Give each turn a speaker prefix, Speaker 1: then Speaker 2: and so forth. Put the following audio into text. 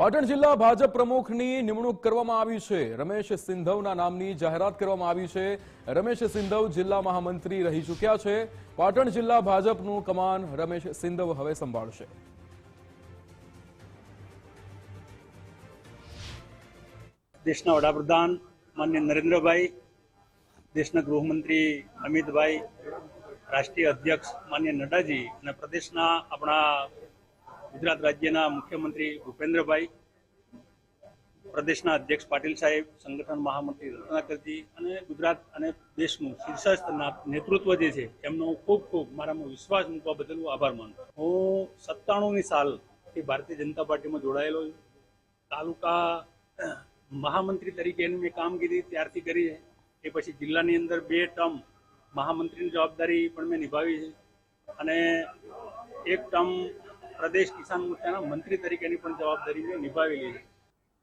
Speaker 1: પાટણ જિલ્લા ભાજપ પ્રમુખની નિમણૂક કરવામાં આવી છે. રમેશ સિંધવના નામની જાહેરાત કરવામાં આવી છે. રમેશ સિંધવ જિલ્લા મહામંત્રી રહી ચૂક્યા છે. પાટણ જિલ્લા ભાજપનું કમાન રમેશ સિંધવ હવે સંભાળશે.
Speaker 2: દેશના વડાપ્રધાન માન્ય નરેન્દ્રભાઈ, દેશના ગૃહમંત્રી અમિતભાઈ, રાષ્ટ્રીય અધ્યક્ષ માન્ય નડ્ડાજી અને પ્રદેશના આપણા ગુજરાત રાજ્યના મુખ્યમંત્રી ભૂપેન્દ્રભાઈ, પ્રદેશના અધ્યક્ષ પાટીલ સાહેબ, સંગઠન મહામંત્રી રત્નાકરજી અને ગુજરાત અને દેશનું શીર્ષસ્થ નેતૃત્વ જે છે એમનો ખૂબ ખૂબ મારામાં વિશ્વાસ મૂકવા બદલ હું આભાર માનું. હું સત્તાણુંની સાલથી ભારતીય જનતા પાર્ટીમાં જોડાયેલો છું. તાલુકા મહામંત્રી તરીકેની મેં કામગીરી ત્યારથી કરી છે. એ પછી જિલ્લાની અંદર બે ટર્મ મહામંત્રીની જવાબદારી પણ મેં નિભાવી છે. અને એક ટર્મ પ્રદેશ કિસાન મોરચાના મંત્રી તરીકેની પણ જવાબદારી મેં નિભાવેલી છે.